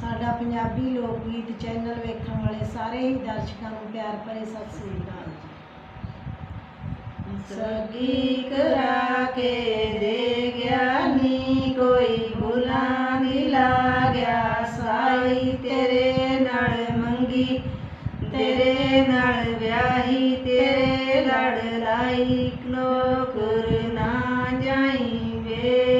ਸਾਡਾ ਪੰਜਾਬੀ ਲੋਕ ਗੀਤ ਚੈਨਲ ਵੇਖਣ ਵਾਲੇ ਸਾਰੇ ਹੀ ਦਰਸ਼ਕਾਂ ਨੂੰ ਪਿਆਰ ਭਰੇ ਸਤਿ ਸ੍ਰੀ ਅਕਾਲ ਜੀ। ਸਗੀ ਕਰਾ ਕੇ ਦੇ ਗਿਆਨੀ ਕੋਈ ਭੁਲਾ ਨਹੀਂ ਲਾਗਿਆ। ਸਾਈ ਤੇਰੇ ਨਾਲ ਮੰਗੀ, ਤੇਰੇ ਨਾਲ ਵਿਆਹੀ, ਤੇਰੇ ਲੜ ਲਾਈ। ਨੌਕਰ ਨਾ ਜਾਈ ਵੇ।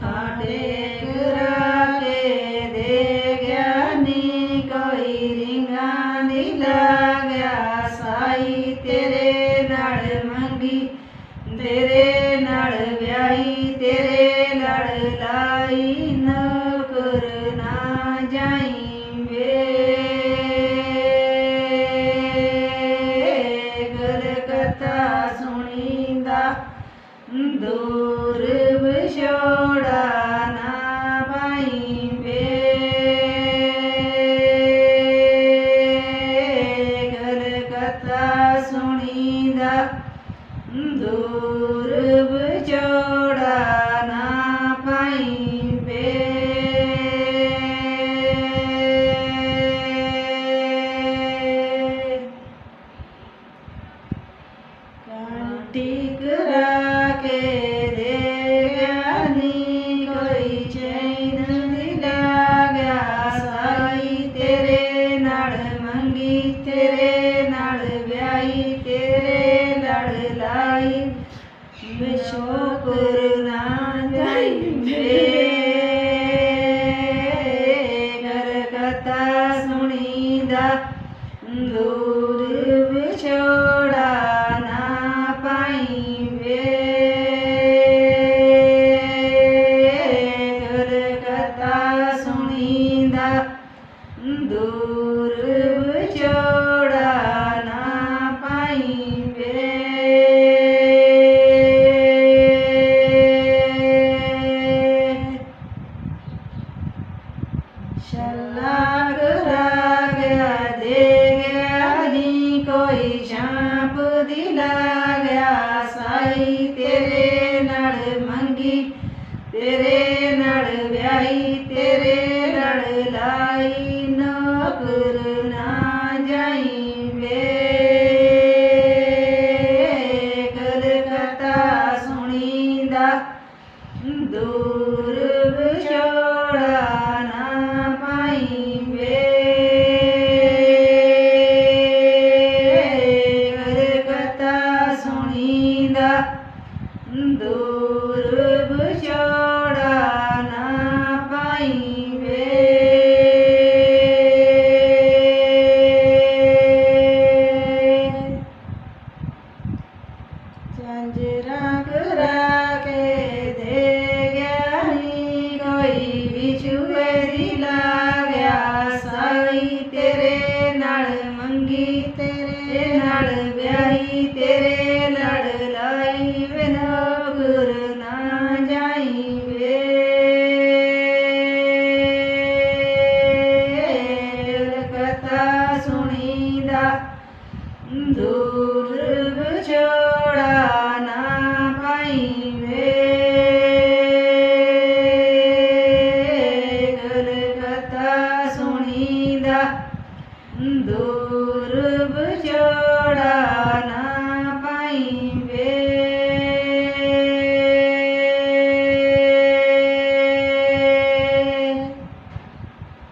ਕਾਟੇ ਕਰਾ ਕੇ ਦੇ ਗਿਆਨੀ ਕੋਈ ਰਿੰਗਾਂ ਦੀ ਲੱਗਿਆ ਸਾਈ ਤੇਰੇ ਨਾਲ ਮੰਗੀ ਤੇਰੇ ਦੂਰ ਵਿਛੋੜਾ ਵਿਸ਼ੋਕਰ ਨਾ ਜਾਈ ਵੇ ਸੁਣੀਦਾ ਦੂਰ ਵਿਛੋੜਾ ਨਾ ਪਾਈ ਵੇ ਸੁਣੀਦਾ ਦੂਰ ਵਿਛੋੜਾ ਦਿਲਾ ਗਿਆ ਸਾਈ ਤੇਰੇ ਨਾਲ ਮੰਗੀ, ਤੇਰੇ ਨਾਲ ਵਿਆਹੀ, ਤੇਰੇ ਨਾਲ ਲਾਈ, ਨੌਕਰ ਨਾ ਜਾਈ ਵੇ ਕਲਕਤਾ ਸੁਣੀਦਾ ਦੂਰ ਤੇਰੇ ਨਾਲ ਵਿਆਹੀ ਤੇਰੇ ਲੜ ਲਾਈ ਵਿਨੋ ਦੂਰ ਵਿਛੋੜਾ ਨਾ